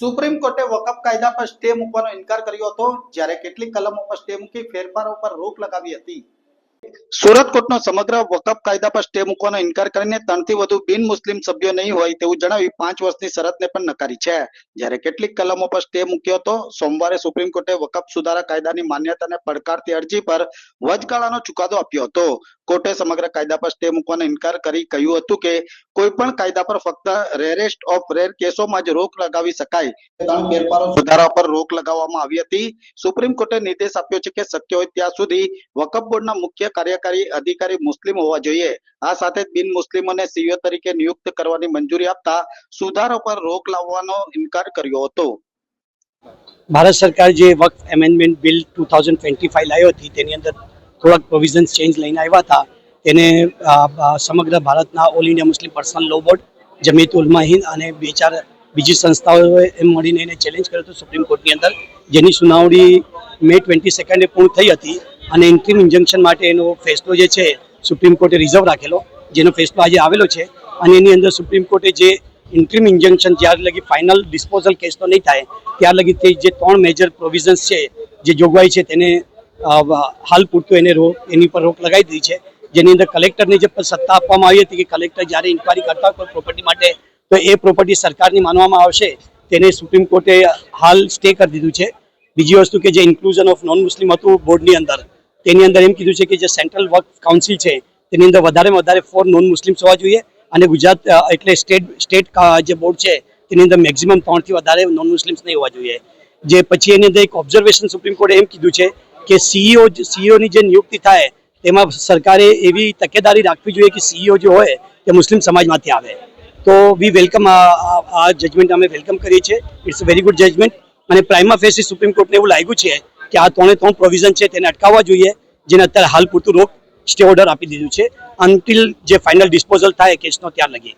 Supreme કોર્ટે વકફ કાયદા પર સ્ટે મૂકવાનો ઇનકાર કર્યો હતો, જ્યારે કેટલીક કલમો પર સ્ટે મૂકી ફેરફારો પર રોક લગાવી હતી. સુરત કોર્ટનો સમગ્ર વકફ કાયદા પર સ્ટે મૂકવાનો ઇનકાર કરીને ત્રણથી વધુ બિન મુસ્લિમ સભ્યો નહીં હોય તેવું જણાવી પાંચ વર્ષની શરતને પણ નકારી છે. જ્યારે કેટલીક કલમો પર સ્ટે મૂક્યો હતો સોમવારે સુપ્રીમ કોર્ટે વકફ સુધારા કાયદાની માન્યતાને પડકારતી અરજી પર વચગાળાનો ચુકાદો આપ્યો હતો. કોર્ટે સમગ્ર કાયદા પર સ્ટે મૂકવાનો ઇનકાર કરી કહ્યું હતું કે કોઈ પણ કાયદા પર ફક્ત રેરેસ્ટ ઓફ રેર કેસોમાં જ રોક લગાવી શકાય. ત્રણ ફેરફારો સુધારા પર રોક લગાવવામાં આવી હતી. સુપ્રીમ કોર્ટે નિર્દેશ આપ્યો છે કે શક્ય હોય ત્યાં સુધી વકફ બોર્ડના મુખ્ય કાર્યકારી અધિકારી મુસ્લિમ હોવા જોઈએ. આ સાથે જ બિન મુસ્લિમોને સીઈઓ તરીકે નિયુક્ત કરવાની મંજૂરી આપતા સુધારો પર રોક લાવવાનો ઇનકાર કર્યો હતો. ભારત સરકાર જે Waqf amendment bill two thousand twenty five લાવ્યો હતી, તેની અંદર થોડાક પ્રોવિઝન્સ ચેન્જ લઈને આવ્યા હતા. તેને સમગ્ર ભારતના all India Muslim personal law board Jamiat Ulama Hind અને બે ચાર બીજી સંસ્થાઓએ એમ મળીને એને ચેલેન્જ કર્યો હતો સુપ્રીમ કોર્ટની અંદર. જેની સુનાવણી મે ટ્વેન્ટી સેકન્ડે પૂર્ણ થઈ હતી. અને ઇન્ટ્રીમ ઇન્જંક્શન માટે એનો ફેસલો જે છે, સુપ્રીમ કોર્ટે રિઝર્વ રાખેલો, જેનો ફેસલો આજે આવેલો છે. અને એની અંદર સુપ્રીમ કોર્ટે જે ઇન્ટ્રીમ ઇન્જંક્શન જ્યાર લગી ફાઇનલ ડિસ્પોઝલ કેસનો નહીં થાય, ત્યાર લગી તે જે ત્રણ મેજર પ્રોવિઝન્સ છે, જે જોગવાઈ છે તેને હાલ પૂરતું એને રોક એની પર રોક લગાવી દીધી છે. જેની અંદર કલેક્ટરને જે સત્તા આપવામાં આવી હતી કે કલેક્ટર જ્યારે ઇન્કવાયરી કરતા હોય પ્રોપર્ટી માટે, તો એ પ્રોપર્ટી સરકારની માનવામાં આવશે, તેને સુપ્રીમ કોર્ટે હાલ સ્ટે કરી દીધું છે. બીજી વસ્તુ કે જે ઇન્ક્લુઝન ઓફ નોન મુસ્લિમ હતું બોર્ડની અંદર તેની અંદર એમ કીધું છે કે જે સેન્ટ્રલ વર્ક કાઉન્સિલ છે, તેની અંદર વધારેમાં વધારે ફોર નોન મુસ્લિમ્સ હોવા જોઈએ અને ગુજરાત એટલે સ્ટેટ સ્ટેટ જે બોર્ડ છે, તેની અંદર મેક્ઝિમમ ત્રણથી વધારે નોન મુસ્લિમ્સ નહીં હોવા જોઈએ. જે પછી એની અંદર એક ઓબ્ઝર્વેશન સુપ્રીમ કોર્ટે એમ કીધું છે કે સીઈઓ સીઈઓની જે નિયુક્તિ થાય, તેમાં સરકારે એવી તકેદારી રાખવી જોઈએ કે સીઈઓ જે હોય, તે મુસ્લિમ સમાજમાંથી આવે. તો વી વેલકમ આ જજમેન્ટ અમે વેલકમ કરીએ છીએ. ઇટ્સ વેરી ગુડ જજમેન્ટ અને પ્રાઇમા ફેસી સુપ્રીમ કોર્ટને એવું લાગ્યું છે કે આ ત્રણે ત્રણ પ્રોવિઝન છે તેને અટકાવવા જોઈએ, જેને અત્યારે હાલ પૂરતું રોક સ્ટે ઓર્ડર આપી દીધું છે. અનટિલ જે ફાઇનલ ડિસ્પોઝલ થાય કેસનો ત્યાં લગી.